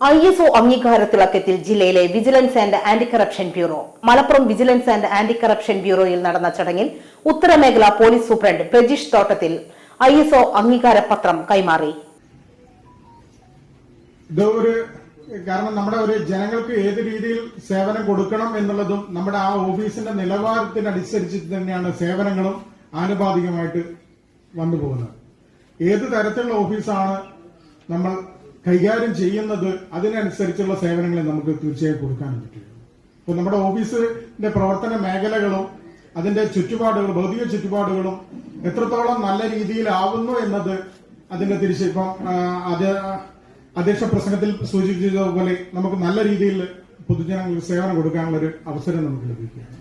I S O അംഗീകാര തിളക്കത്തിൽ ജില്ലയിലെ vigilance and anti corruption bureau Malappuram vigilance and anti corruption ബ്യൂറോയിൽ നടന്ന ചടങ്ങിൽ ഉത്തരമേഖല പോലീസ് സൂപ്രണ്ട് പ്രജീഷ് തോട്ടത്തിൽ ഐ എസ് ഒ അംഗീകാര പത്രം കൈമാറി കാരണം നമ്മുടെ ഒരു ജനങ്ങൾക്ക് ഏത് രീതിയിൽ സേവനം കൊടുക്കണം എന്നുള്ളതും നമ്മുടെ ആ ഓഫീസിന്റെ നിലവാരത്തിനനുസരിച്ച് തന്നെയാണ് സേവനങ്ങളും ആനുപാതികമായിട്ട് വന്നു പോകുന്നത് ഏത് തരത്തിലുള്ള ഓഫീസാണ് നമ്മൾ കൈകാര്യം ചെയ്യുന്നത് അതിനനുസരിച്ചുള്ള സേവനങ്ങളെ നമുക്ക് തീർച്ചയായും കൊടുക്കാൻ പറ്റുള്ളൂ അപ്പോൾ നമ്മുടെ ഓഫീസിന്റെ പ്രവർത്തന മേഖലകളും അതിന്റെ ചുറ്റുപാടുകളും ഭൗതിക ചുറ്റുപാടുകളും എത്രത്തോളം നല്ല രീതിയിലാവുന്നു എന്നത് അതിന്റെ തിരിച്ച് ഇപ്പം അധ്യക്ഷ പ്രസംഗത്തിൽ സൂചിപ്പിച്ചതുപോലെ നമുക്ക് നല്ല രീതിയിൽ പൊതുജനങ്ങൾക്ക് സേവനം കൊടുക്കാനുള്ള ഒരു അവസരം നമുക്ക് ലഭിക്കുകയാണ്.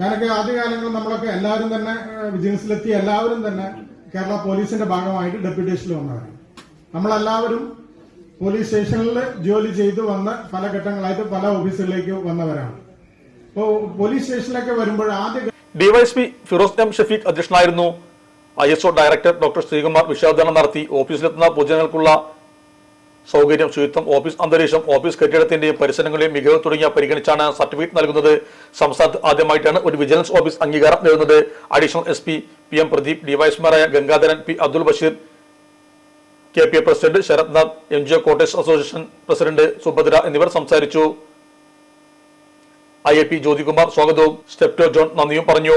ഞാനൊക്കെ ആദ്യകാലങ്ങളിൽ നമ്മളൊക്കെ എല്ലാവരും തന്നെ വിജിലൻസിലെത്തിയ എല്ലാവരും തന്നെ കേരള പോലീസിന്റെ ഭാഗമായിട്ട് ഡെപ്യൂട്ടേഷനിൽ വന്നവരാണ്. നമ്മളെല്ലാവരും പോലീസ് സ്റ്റേഷനിൽ ജോലി ചെയ്തു വന്ന പല ഘട്ടങ്ങളായിട്ട് പല ഓഫീസുകളിലേക്ക് വന്നവരാണ്. അപ്പോൾ പോലീസ് സ്റ്റേഷനിലൊക്കെ വരുമ്പോൾ ആദ്യ ഡിവൈഎസ്പി ഫിറോസ് എം ഷഫീഖ് അധ്യക്ഷനായിരുന്നു. I S O director doctor Sreekumar വിഷയാവതരണം നടത്തി. ഓഫീസിലെത്തുന്ന പൊതുജനങ്ങൾക്കുള്ള സൗകര്യം ശുചിത്വം ഓഫീസ് അന്തരീക്ഷം ഓഫീസ് കെട്ടിടത്തിന്റെയും പരിസരങ്ങളുടെയും മികവ് തുടങ്ങിയ പരിഗണിച്ചാണ് സർട്ടിഫിക്കറ്റ് നൽകുന്നത്. സംസ്ഥാനത്ത് ആദ്യമായിട്ടാണ് ഒരു വിജിലൻസ് ഓഫീസ് അംഗീകാരം നേടുന്നത് additional S P P M Pradeep ഡിവൈഎസ്മാരായ Gangadharan P Abdul Basheer K P A president Sarathnath M G O quarters association president Subhadra എന്നിവർ സംസാരിച്ചു. ഐ എ പി ജ്യോതികുമാർ സ്വാഗതവും. സ്റ്റെപ്റ്റോ ജോൺ നന്ദിയും പറഞ്ഞു.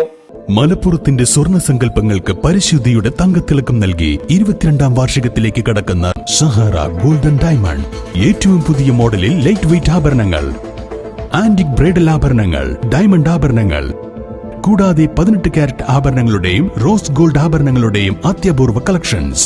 മലപ്പുറത്തിന്റെ സ്വർണ സങ്കല്പങ്ങൾക്ക് പരിശുദ്ധിയുടെ തങ്കത്തിളക്കം നൽകി ഇരുപത്തിരണ്ടാം വാർഷികത്തിലേക്ക് കടക്കുന്ന സഹാറ ഗോൾഡൻ ഡയമണ്ട് ഏറ്റവും പുതിയ മോഡലിൽ ലൈറ്റ് വെയിറ്റ് ആഭരണങ്ങൾ ആന്റിക് ബ്രൈഡൽ ആഭരണങ്ങൾ ഡയമണ്ട് ആഭരണങ്ങൾ കൂടാതെ പതിനെട്ട് കാരറ്റ് ആഭരണങ്ങളുടെയും റോസ് ഗോൾഡ് ആഭരണങ്ങളുടെയും അത്യപൂർവ കളക്ഷൻസ്.